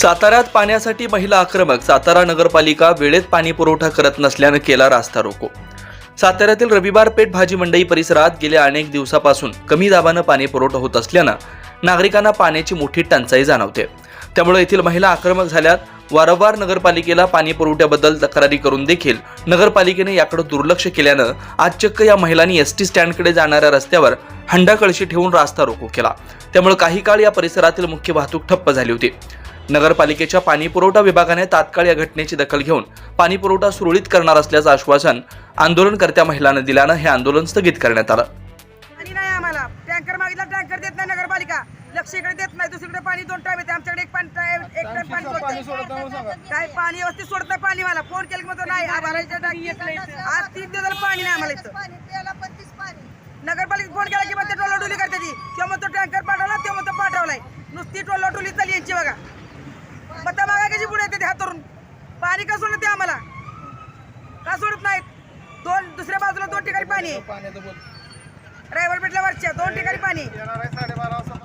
साताऱ्यात पाण्यासाठी महिला आक्रमक सातारा नगरपालिका वेळेत पाणी पुरवठा करत नसल्यानं केला रास्ता रोको. साताऱ्यातील रविवार पेठ भाजी मंडई परिसरात गेल्या अनेक दिवसापासून कमी दाबानं पाणी पुरवठा होत असल्यानं नागरिकांना पाण्याची मोठी टंचाई जाणवते. त्यामुळे येथील महिला आक्रमक झाल्यात. वारंवार नगरपालिकेला पाणी पुरवठ्याबद्दल तक्रारी करून देखील नगरपालिकेने याकडे दुर्लक्ष केल्यानं आज चक्क या महिलांनी एस टी स्टँडकडे जाणाऱ्या रस्त्यावर हंडा कळशी ठेवून रास्ता रोको केला. त्यामुळे काही काळ या परिसरातील मुख्य वाहतूक ठप्प झाली होती. नगरपालिकेच्या पाणी पुरवठा विभागाने तात्काळ या घटनेची दखल घेऊन पाणी पुरवठा सुरळीत करणार असल्याचं आश्वासन आंदोलनकर्त्या महिलांना दिल्यानं हे आंदोलन स्थगित करण्यात आलं. पाणी नाही आम्हाला. टँकर मागितला टँकर देत नाही नगरपालिका. लक्ष इकडे देत नाही दुसरीकडे पाणी दोन टाइम येते. आमच्याकडे एक पाणी एक पाणी सोडते काय पाणी व्यवस्थित सोडत नाही पाणी मला. फोन केलं की म्हणतो नाही आज तीन दिवस पाणी नाही आम्हाला इथं. नगरपालिका फोन केला की मग ते टोलाटोली करते ती. किंवा मग तो टँकर पाठवला तेव्हा मग तो पाठवलाय. नुसती टोलाटोली चालली यांची बघा मग त्या मागा कशी पुढे येते ते हातरून पाणी का सोडत आम्हाला? का सोडत नाहीत? दोन दुसऱ्या बाजूला दोन ठिकाणी पाणी. पेटल्या वरच्या दोन ठिकाणी पाणी.